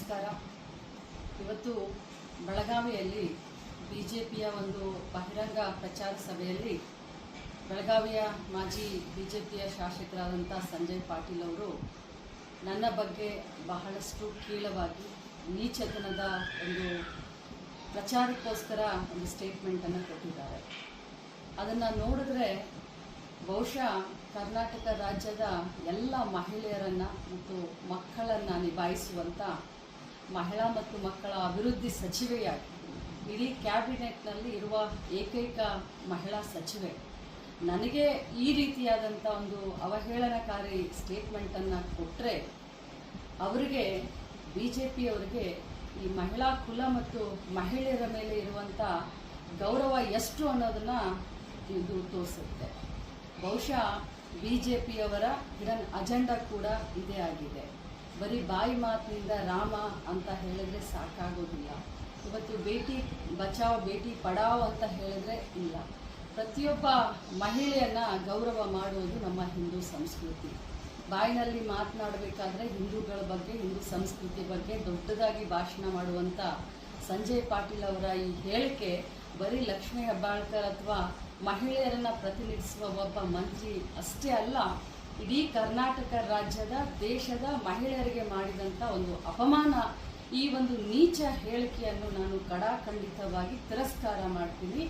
ನಮಸ್ಕಾರ. ಇವತ್ತು ಬೆಳಗಾವಿಯಲ್ಲಿ ಬಿ ಜೆ ಪಿಯ ಒಂದು ಬಹಿರಂಗ ಪ್ರಚಾರ ಸಭೆಯಲ್ಲಿ ಬೆಳಗಾವಿಯ ಮಾಜಿ ಬಿ ಜೆ ಪಿಯ ಶಾಸಕರಾದಂಥ ಸಂಜಯ್ ಪಾಟೀಲ್ ಅವರು ನನ್ನ ಬಗ್ಗೆ ಬಹಳಷ್ಟು ಕೀಳವಾಗಿ, ನೀಚತನದ ಒಂದು ಪ್ರಚಾರಕ್ಕೋಸ್ಕರ ಒಂದು ಸ್ಟೇಟ್ಮೆಂಟನ್ನು ಕೊಟ್ಟಿದ್ದಾರೆ. ಅದನ್ನು ನೋಡಿದ್ರೆ ಬಹುಶಃ ಕರ್ನಾಟಕ ರಾಜ್ಯದ ಎಲ್ಲ ಮಹಿಳೆಯರನ್ನು ಮತ್ತು ಮಕ್ಕಳನ್ನು ನಿಭಾಯಿಸುವಂಥ ಮಹಿಳಾ ಮತ್ತು ಮಕ್ಕಳ ಅಭಿವೃದ್ಧಿ ಸಚಿವೆಯಾಗಿ, ಇಡೀ ಕ್ಯಾಬಿನೆಟ್ನಲ್ಲಿ ಇರುವ ಏಕೈಕ ಮಹಿಳಾ ಸಚಿವೆ. ನನಗೆ ಈ ರೀತಿಯಾದಂಥ ಒಂದು ಅವಹೇಳನಕಾರಿ ಸ್ಟೇಟ್ಮೆಂಟನ್ನು ಕೊಟ್ಟರೆ ಅವರಿಗೆ ಬಿ ಜೆ ಪಿಯವರಿಗೆ ಈ ಮಹಿಳಾ ಕುಲ ಮತ್ತು ಮಹಿಳೆಯರ ಮೇಲೆ ಇರುವಂಥ ಗೌರವ ಎಷ್ಟು ಅನ್ನೋದನ್ನು ಇದು ತೋರಿಸುತ್ತೆ. ಬಹುಶಃ ಬಿ ಜೆ ಪಿಯವರ ಇದನ್ನು ಅಜೆಂಡಾ ಕೂಡ ಇದೇ ಆಗಿದೆ. ಬರೀ ಬಾಯಿ ಮಾತಿನಿಂದ ರಾಮ ಅಂತ ಹೇಳಿದ್ರೆ ಸಾಕಾಗೋದಿಲ್ಲ. ಇವತ್ತು ಭೇಟಿ ಬಚಾವ್ ಭೇಟಿ ಪಡಾವ್ ಅಂತ ಹೇಳಿದ್ರೆ ಇಲ್ಲ. ಪ್ರತಿಯೊಬ್ಬ ಮಹಿಳೆಯನ್ನ ಗೌರವ ಮಾಡುವುದು ನಮ್ಮ ಹಿಂದೂ ಸಂಸ್ಕೃತಿ. ಬಾಯಿನಲ್ಲಿ ಮಾತನಾಡಬೇಕಾದ್ರೆ ಹಿಂದೂಗಳ ಬಗ್ಗೆ, ಹಿಂದೂ ಸಂಸ್ಕೃತಿ ಬಗ್ಗೆ ದೊಡ್ಡದಾಗಿ ಭಾಷಣ ಮಾಡುವಂಥ ಸಂಜಯ್ ಪಾಟೀಲ್ ಅವರ ಈ ಹೇಳಿಕೆ ಬರೀ ಲಕ್ಷ್ಮೀ ಹೆಬ್ಬಾಳ್ಕರ್ ಅಥವಾ ಮಹಿಳೆಯರನ್ನ ಪ್ರತಿನಿಧಿಸುವ ಒಬ್ಬ ಮಂತ್ರಿ ಅಷ್ಟೇ ಅಲ್ಲ ಇಡೀ ಕರ್ನಾಟಕ ರಾಜ್ಯದ, ದೇಶದ ಮಹಿಳೆಯರಿಗೆ ಮಾಡಿದಂಥ ಒಂದು ಅಪಮಾನ. ಈ ಒಂದು ನೀಚ ಹೇಳಿಕೆಯನ್ನು ನಾನು ಕಡಾಖಂಡಿತವಾಗಿ ತಿರಸ್ಕಾರ ಮಾಡ್ತೀನಿ.